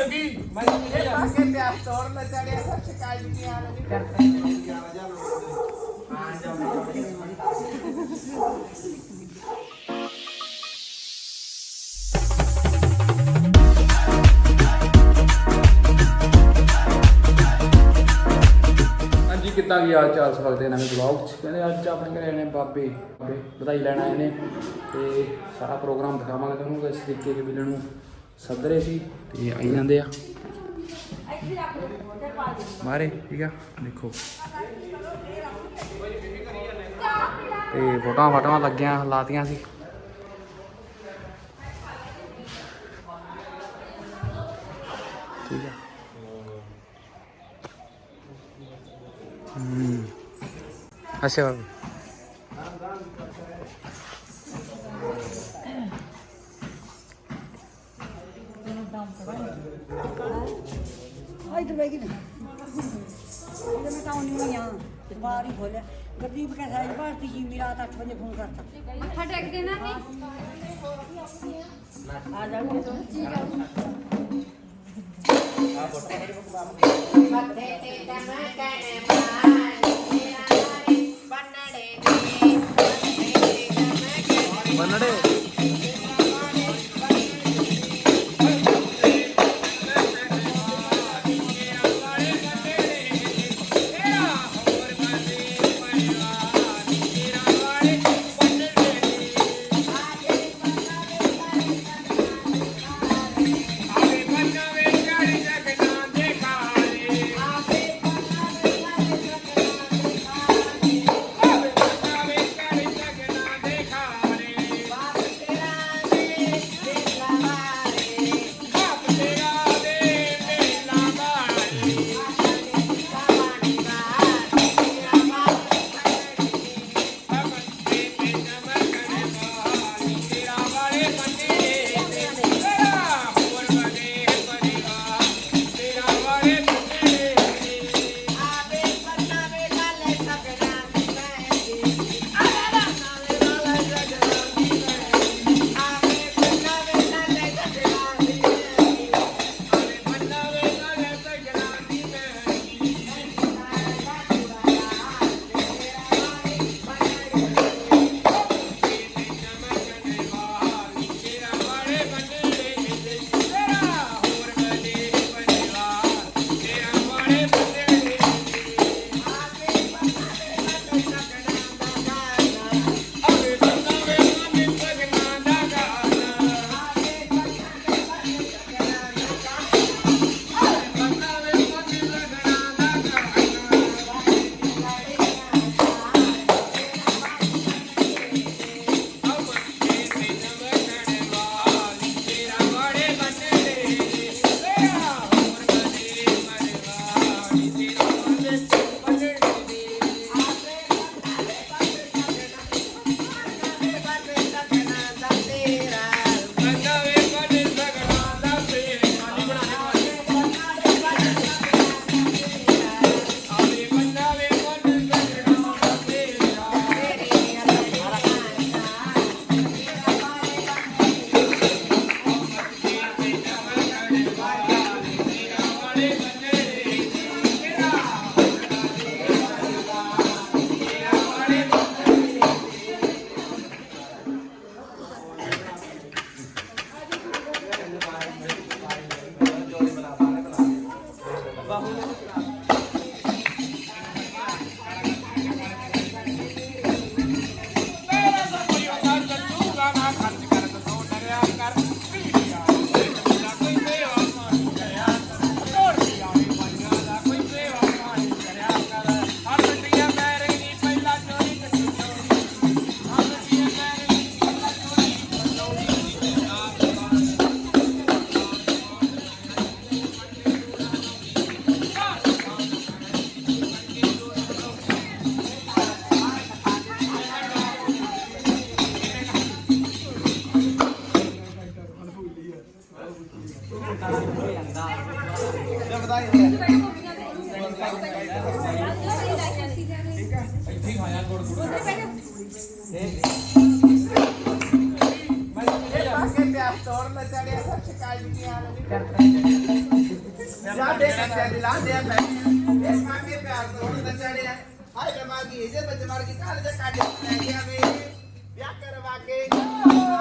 ਹੋਏਗੀ ਹਾਂਜੀ ਕਿੱਦਾਂ ਕੀ ਹਾਲ ਚਾਲ ਸਵਾਗਤ ਹੈ ਨਵੇਂ ਵਲੌਗ 'ਚ? ਕਹਿੰਦੇ ਅੱਜ ਆਪਣੇ ਘਰੇ ਆਏ ਨੇ ਬਾਬੇ। ਬਾਬੇ ਵਧਾਈ ਲੈਣ ਆਏ ਨੇ ਤੇ ਸਾਰਾ ਪ੍ਰੋਗਰਾਮ ਦਿਖਾਵਾਂਗੇ ਤੁਹਾਨੂੰ ਇਸ ਤਰੀਕੇ ਦੇ ਵੀਡੀਓ ਨੂੰ। ਸੱਦਰੇ ਸੀ ਤੇ ਆਈ ਜਾਂਦੇ ਆ। ਮਾਰੇ, ਠੀਕ ਆ? ਦੇਖੋ। ਤੇ ਫੋਟੋਆਂ ਫਾਟੋਆਂ ਲੱਗੀਆਂ, ਲਾਤੀਆਂ ਸੀ। ਠੀਕ ਆ। ਹਮ ਅੱਛਾ। ਬਾਬੂ ਇਧਰ ਬੈਠ ਗਈ ਨਾ ਇਹਦੇ ਮੈਂ ਤਾਂ ਆਉਣੀ ਹੋਈ ਆ ਬਾਹਰ ਹੀ ਖੋਲਿਆ ਗਰਦੀਪ ਕਹ ਸਾਈਡ ਭਾਰਤੀ ਜੀ ਮੇਰਾ ਰਾਤ 8 ਵਜੇ ਫੋਨ ਕਰਤਾ ਮੱਥਾ ਟੇਕ ਦੇਣਾ ਸਾਡੇ ਕੱਟੇ ਦੀ ਲਾਂਦੇ ਆ ਪੈ ਇਸ ਕਰਕੇ ਪਿਆਰ ਤੋਂ ਹੁਣ ਤਾਂ ਚੜਿਆ ਹਾਏ ਮੈਂ ਦੀ ਇੱਜ਼ਤ ਵਿੱਚ ਮਰ ਗਈ, ਘਰ ਦੇ ਕੱਢ ਲੈ ਗਿਆ ਵੇ ਵਿਆਹ ਕਰਵਾ ਕੇ।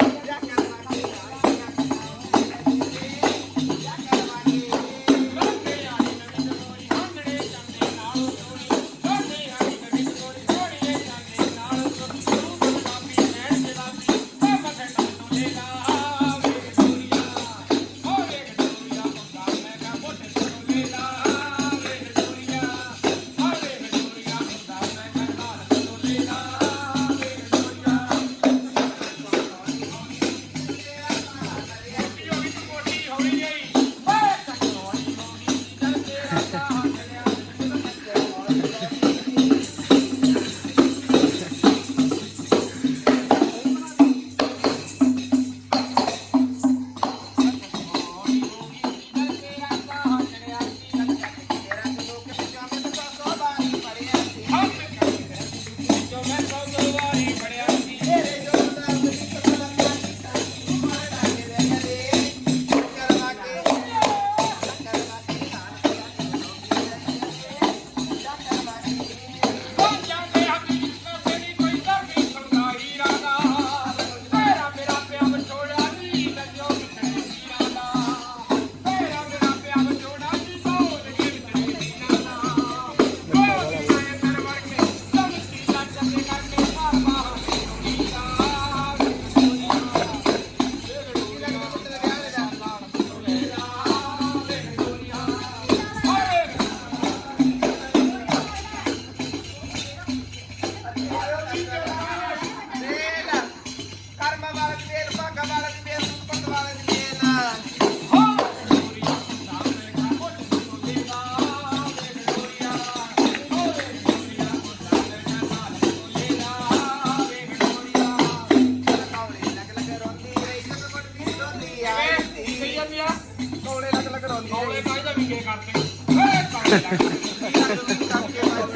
ਕੋਲੇ ਕਾਇਦਾ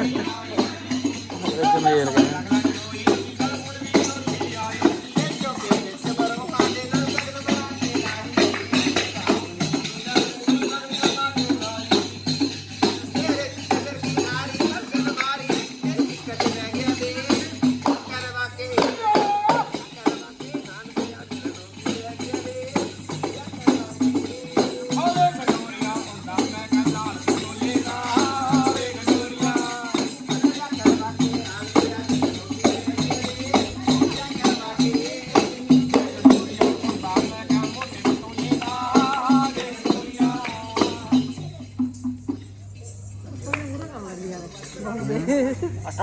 ਵੀ ਕੇ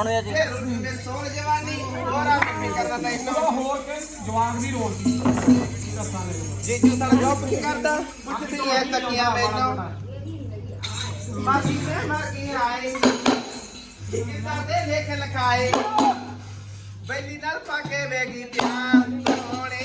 ਕਰਦੇ ਜਮੇਲ ਸੋਹਣ ਜਵਾਨੀ ਹੋਰ ਆ ਕੇ ਕਰਦਾ ਤੈਨੂੰ ਹੋਰ ਕੇ ਜਵਾਨ ਦੀ ਰੋਲ ਸੀ ਜੀਜੂ ਸਾਡਾ ਜੋਬ ਕੀ ਕਰਦਾ। ਪੁੱਛਦੀ ਐ ਤੱਕੀਆਂ ਮੈਨੂੰ ਮਾਸੀ ਤੇ ਮਰ ਗਈ ਆਏ? ਕਿਤਾ ਦੇ ਲੇਖ ਲਖਾਏ। ਬੈਲੀ ਨਾਲ ਪਾ ਕੇ ਵੇਗੀ ਧਿਆਨ। ਸੋਹਣਿਆ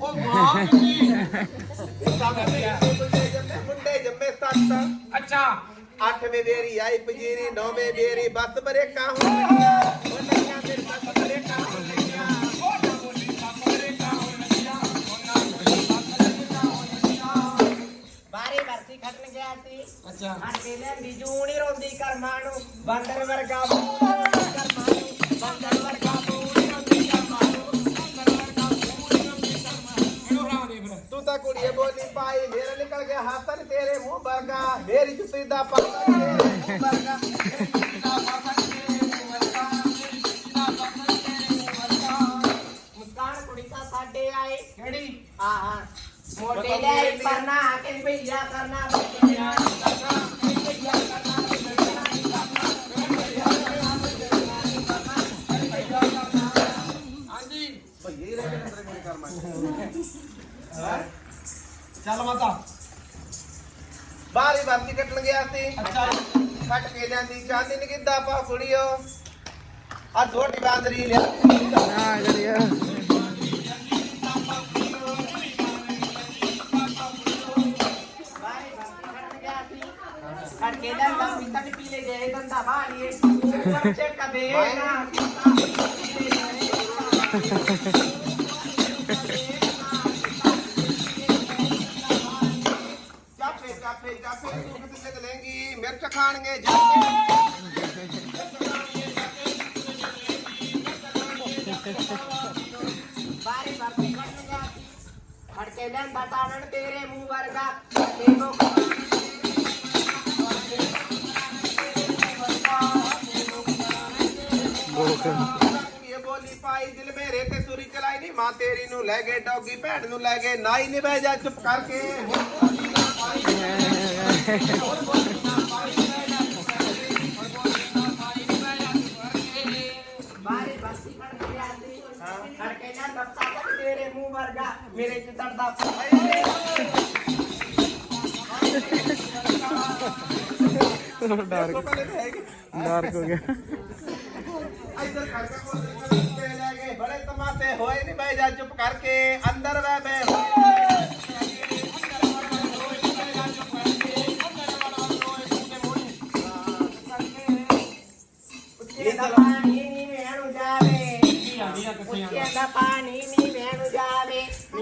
ਨਹੀਂ ਸੱਸ ਮੇਰੀ ਨੇ ਮੁੰਡੇ ਜੰਮੇ ਸੱਤ ਅੱਛਾ। ਅੱਠਵੇਂ ਬੇਰੀ ਆਈ ਪਜੀਰੀ ਨੌਵੇਂ ਬੇਰੀ ਬੱਸ ਬਰੇਕਾਂ ਹੋਣਗੀਆਂ ਉਹ ਨਈਆਂ ਫਿਰ ਬੱਸ ਬਰੇਕਾਂ ਹੋਣਗੀਆਂ ਬਾਰੀ ਵਰਤੀ ਖਟਣ ਗਿਆ ਸੀ। ਅੱਛਾ। ਹੱਟੇ ਲੈਂਦੀ ਜੂਣੀ ਰੋਂਦੀ ਕਰਮਾਂ ਨੂੰ। ਬਾਂਦਰ ਵਰਗਾ ਮੂੰਹ ਗਿਆ ਹੱਥ ਨੀ ਤੇਰੇ ਮੂੰਹ ਵਰਗਾ ਮੇਰੀ ਜੁੱਤੀ ਦਾ ਪਾਸਾ ਨੀ ਤੇਰੇ ਮੂੰਹ ਵਰਗਾ ਮੇਰੀ ਜੁੱਤੀ ਦਾ ਪਾਸਾ ਨੀ ਤੇਰੇ ਮੂੰਹ ਵਰਗਾ ਮੇਰੀ ਜੁੱਤੀ ਦਾ ਪਾਸਾ ਨੀ ਤੇਰੇ ਮੂੰਹ ਵਰਗਾ ਮੁਸਕਾਨ ਕੁੜੀ ਤਾਂ ਸਾਡੇ ਆਏ ਕਿਹੜੀ ਹਾਂ ਹਾਂ ਮੋਟੇ ਲੈ ਪਰਨਾ ਕਿ ਭਈਆ ਕਰਨਾ ਬਾਰੀ ਵਰਤੀ ਕੱਟਣ ਗਿਆ ਸੀ। ਅੱਛਾ। ਕੱਟ ਕੇ ਲਿਆਂਦੀ ਚਾਂਦੀ ਨੀ ਕਿੱਦਾਂ ਪਾ ਕੁੜੀਓ ਆ ਛੋਟੀ ਬਾਂਦਰੀ ਲਿਆ। ਬਾਰੇ ਬਾਤੀ ਕਰਨ ਗਿਆ ਸੀ। ਖੜ ਕੇ ਲੈ ਦਾ ਪੀਤਾ ਨੀ ਪੀਲੇ ਗਏ ਦੰਦਾ ਬਾੜੀਏ ਬੱਚੇ ਕਦੇ ਨਾ ਖਾਣਗੇ ਬਾਰੇ ਬਾਤੀ ਕਰਨ ਗਿਆ ਕੇ ਲੈ ਦਾ ਤੇਰੇ ਮੂੰਹ ਵਰਗਾ। ਦੇਖੋ ਇਹ ਬੋਲੀ ਪਾਈ ਦਿਲ ਮੇਰੇ ਤੇ ਸੁਰੀ ਚਲਾਈ ਨਹੀਂ ਮਾਂ ਤੇਰੀ ਨੂੰ ਲੈ ਗਏ ਡੌਗੀ, ਭੈਣ ਨੂੰ ਲੈ ਗਏ। ਨਾਈ ਨਹੀਂ ਬਹਿ ਜਾ ਚੁੱਪ ਕਰਕੇ। ਬਾਰੇ ਮੇਰੇ ਚ ਚੜਦਾ ਡਾਰਕ ਹੋ ਗਿਆ ਇੱਧਰ ਖੜਕਾ ਕੋਲ ਤੇ ਲੈ ਗਏ ਬੜੇ ਤਮਾਸ਼ੇ ਹੋਏ ਨਹੀਂ ਬਹਿ ਜਾ ਚੁੱਪ ਕਰਕੇ ਅੰਦਰ ਉੱਚੇ ਦਾ ਪਾਣੀ ਨੀ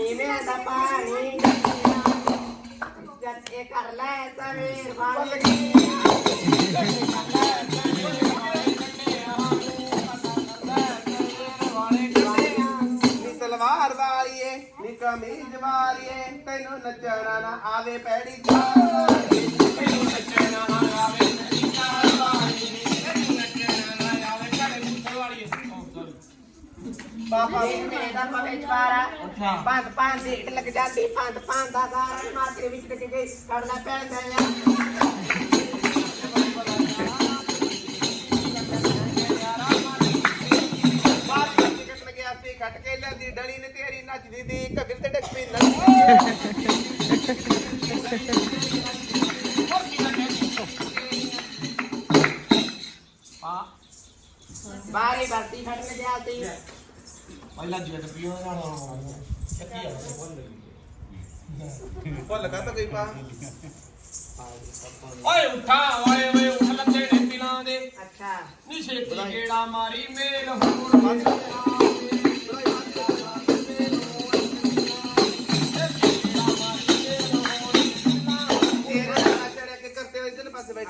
ਦਾ ਪਾਣੀ। ਇਹ ਕਰ ਲੈ ਸਵੇਰ ਵਾਲੀਏ ਨੀ ਕਮੀਜ਼ ਵਾਲੀਏ ਤੈਨੂੰ ਨੱਚਣਾ ਨਾ ਆਵੇ ਪੈੜੀ ਚਾਲ ਵਾਲੀਏ ਤੈਨੂੰ ਨੱਚਣਾ ਪਾਪਾ ਦੇਖ ਮੇਰੇ ਦਾ ਪਵੇ ਚਵਾਰਾ ਅੱਛਾ। ਪੰਜ ਪੰਜ ਢੀਟ ਲੱਗ ਜਾਂਦੀ, ਪੰਜ ਪੰਜ ਦਾ ਗਾਰਨ ਮਾਤੇ ਵਿੱਚ ਟਿਕ ਗਈ ਕਰਨਾ ਪੈਂਦਾ ਆ ਕੱਟ ਕੇ ਲੈਂਦੀ ਡਲੀ ਨੇ ਤੇਰੀ ਨੱਚਦੀ ਦੀ, ਘੱਗਰ ਤੇ ਡੱਕ ਪਈ ਬਾਰੇ ਵਰਤੀ ਖੜਨ ਗਿਆ ਸੀ ਪਹਿਲਾਂ ਜੀ ਤੇ ਪੀਓ ਨਾਲ ਕਿੱਥੇ ਆ। ਭੁੱਲ ਕਾ ਤਾਂ ਗਈ ਪਾ। ਓਏ ਉਠਾ ਓਏ ਓਏ ਉੱਠ ਲੱਤੇ ਨੇ ਪਿਲਾਂ ਦੇ। ਅੱਛਾ। ਨੀ ਛੇਤੀ ਗੇੜਾ ਮਾਰੀ ਮੇਲ ਹੋਰ ਤੇਰੇ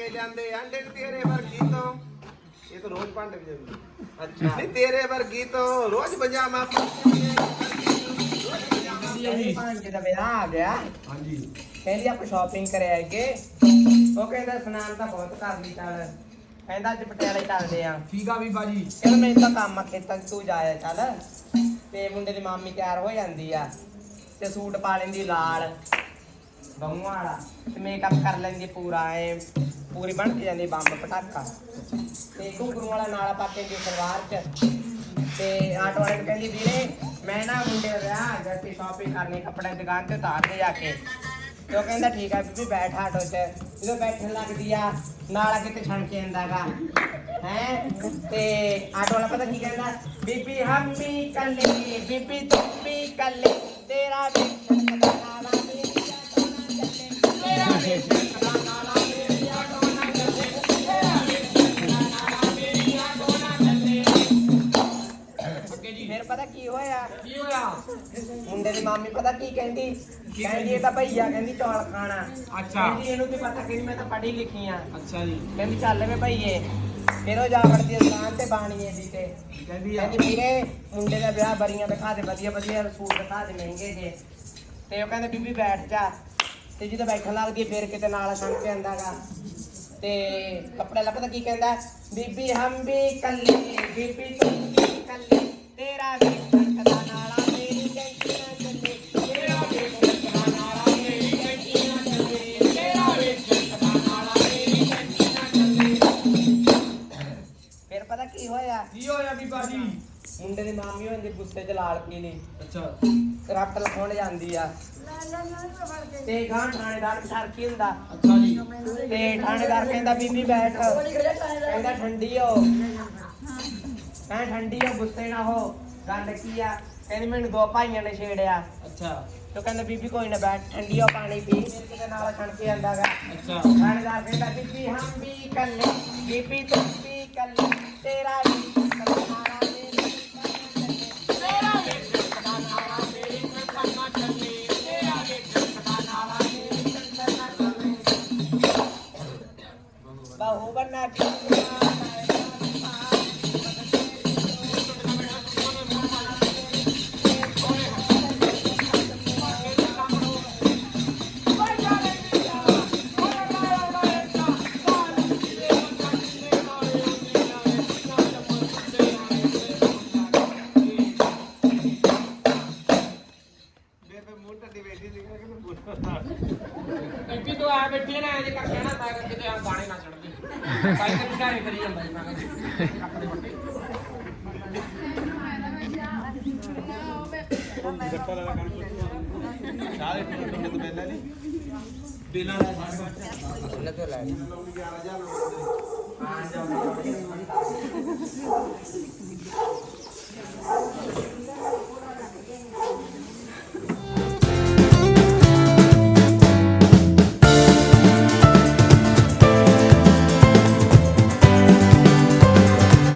ਕੇ ਜਾਂਦੇ ਆਂਡੇ ਤੇਰੇ ਵਰਗੀ ਤੋਂ। ਇਹ ਤਾਂ ਰੋਜ਼ ਭਾਂਡੇ ਵਜਾਉਂਦੀ ਅੱਛਾ। ਨਹੀਂ ਤੇਰੇ ਵਰਗੀ ਤੋਂ ਰੋਜ਼ ਪਜਾਮਾ ਪੰਜ ਦਾ ਵਿਆਹ ਆ ਗਿਆ। ਹਾਂਜੀ। ਕਹਿੰਦੀ ਆਪਾਂ ਸ਼ਾਪਿੰਗ ਕਰਿਆ ਅੱਗੇ। ਉਹ ਕਹਿੰਦਾ ਸਨਾਨ ਤਾਂ ਬਹੁਤ ਕਰ ਲਈ ਚੱਲ। ਕਹਿੰਦਾ ਅੱਜ ਪਟਿਆਲੇ ਚੱਲਦੇ ਆ। ਠੀਕ ਆ ਵੀ ਬਾਜੀ ਕਹਿੰਦਾ ਮੈਨੂੰ ਤਾਂ ਕੰਮ ਆ ਖੇਤਾਂ 'ਚ ਤੂੰ ਜਾਇਆ ਚੱਲ। ਤੇ ਮੁੰਡੇ ਦੀ ਮਾਮੀ ਤਿਆਰ ਹੋ ਜਾਂਦੀ ਆ। ਤੇ ਸੂਟ ਪਾ ਲੈਂਦੀ ਲਾਲ। ਵਾਲਾ। ਤੇ ਮੇਕਅਪ ਕਰ ਲੈਂਦੀ ਪੂਰਾ ਐ। ਪੂਰੀ ਬਣ ਕੇ ਜਾਂਦੀ ਬੰਬ ਪਟਾਕਾ। ਤੇ ਘੁੰਗਰੂ ਵਾਲਾ ਨਾਲਾ ਪਾ ਕੇ ਦੀ ਸਲਵਾਰ 'ਚ। ਤੇ ਆਟੋ ਵਾਲੇ ਨੂੰ ਕਹਿੰਦੀ, ਵੀਰੇ, ਮੈਂ ਨਾ ਮੁੰਡੇ ਦਾ ਵਿਆਹ ਸ਼ਾਪਿੰਗ ਕਰਨੀ ਕੱਪੜੇ ਦੀ ਦੁਕਾਨ ਤੇ ਉਤਾਰ ਦੇ ਜਾ ਕੇ। ਤੇ ਉਹ ਕਹਿੰਦਾ, ਠੀਕ ਆ ਬੀਬੀ, ਬੈਠ ਆਟੋ 'ਚ। ਜਦੋਂ ਬੈਠਣ ਲੱਗਦੀ ਆ, ਨਾਲਾ ਕਿਤੇ ਛਣ ਕੇ ਆਂਦਾਗਾ ਹੈ? ਤੇ ਆਟੋ ਵਾਲਾ ਪਤਾ ਕੀ ਕਹਿੰਦਾ, ਬੀਬੀ, ਹਮ ਵੀ ਬੀਬੀ ਤੂੰ ਵੀ ਤੇਰਾ ਵੀ ਛਣਕਦਾ ਨਾਲਾ ਮੁੰਡੇ ਦੀ ਮਾਮੀ ਪਤਾ ਕੀ ਕਹਿੰਦੀ? ਕਹਿੰਦੀ ਇਹ ਤਾਂ ਭਈਆ ਕਹਿੰਦੀ ਚੌਲ ਖਾਣਾ। ਅੱਛਾ। ਕਹਿੰਦੀ ਇਹਨੂੰ ਕੀ ਪਤਾ ਕਹਿੰਦੀ ਮੈਂ ਤਾਂ ਪੜ੍ਹੀ ਲਿਖੀ ਆ। ਅੱਛਾ ਜੀ। ਕਹਿੰਦੀ ਚੱਲ ਵੇ ਭਈਏ ਫਿਰ ਉਹ ਜਾ ਵੜਦੀ ਦੁਕਾਨ ਤੇ ਬਾਣੀਏ ਦੀ ਤੇ। ਕਹਿੰਦੀ ਆ। ਕਹਿੰਦੀ ਵੀਰੇ ਮੁੰਡੇ ਦਾ ਵਿਆਹ ਬਰੀਆਂ ਦਿਖਾ ਦੇ ਵਧੀਆ ਵਧੀਆ ਸੂਟ ਦਿਖਾ ਦੇ ਮਹਿੰਗੇ ਜੇ। ਤੇ ਉਹ ਕਹਿੰਦੇ ਬੀਬੀ ਬੈਠ ਜਾ। ਤੇ ਜਦੋਂ ਬੈਠਣ ਲੱਗਦੀ ਫਿਰ ਕਿਤੇ ਨਾਲ ਸੰਗ ਕੇ ਆਂਦਾਗਾ ਤੇ ਕੱਪੜੇ ਲੱਭਦਾ ਕੀ ਕਹਿੰਦਾ? ਬੀਬੀ ਹਮ ਵੀ ਕੱਲੇ ਬੀਬੀ ਤੂੰ ਵੀ ਕੱਲੇ ਤੇਰਾ ਵੀ ਮੁੰਡੇ ਦੀ ਮਾਮੀ ਹੁੰਦੀ ਗੁੱਸੇ 'ਚ ਲਾਲ ਪੀਲੀ ਅੱਛਾ। ਰੱਟ ਲਖਾਉਣ ਜਾਂਦੀ ਆ। ਤੇ ਗਾਂ ਥਾਣੇਦਾਰ ਸਰਕੀ ਹੁੰਦਾ? ਅੱਛਾ ਜੀ। ਤੇ ਥਾਣੇਦਾਰ ਕਹਿੰਦਾ ਬੀਬੀ ਬੈਠ। ਕਹਿੰਦਾ ਠੰਡੀ ਹੋ। ਕਹਿੰਦਾ ਠੰਡੀ ਹੋ ਗੁੱਸੇ ਨਾ ਹੋ। ਗੱਲ ਕੀ ਆ? ਕਹਿੰਦੀ ਮੈਨੂੰ ਦੋ ਭਾਈਆਂ ਨੇ ਛੇੜਿਆ। ਅੱਛਾ। ਤੇ ਕਹਿੰਦਾ ਬੀਬੀ ਕੋਈ ਨਾ ਬੈਠ ਠੰਡੀ ਹੋ ਪਾਣੀ ਪੀ। ਕਿਤੇ ਨਾਲ ਛਣ ਕੇ ਆਂਦਾਗਾ ਅੱਛਾ। ਥਾਣੇਦਾਰ ਕਹਿੰਦਾ ਬੀਬੀ ਹਮ ਵੀ ਕੱਲੇ ਬੀਬੀ ਤੂੰ ਵੀ ਕੱਲੇ ਤੇਰਾ ਵੀ कर्नाटक ਭਾਈ ਤੇ ਭਿਖਾਰੀ ਕਰੀ ਜਾਂਦਾ ਜੀ ਮੈਂ ਕਹਿੰਦਾ ਆਪਣੇ ਵੱਡੇ ਸਾਰੇ ਟਿਕਟ ਤੋਂ ਪਹਿਲਾਂ ਲਈ ਬਿਲਾਂ ਦਾ ਲੈ ਤੋਂ ਲੈ ਆ ਜਾਓ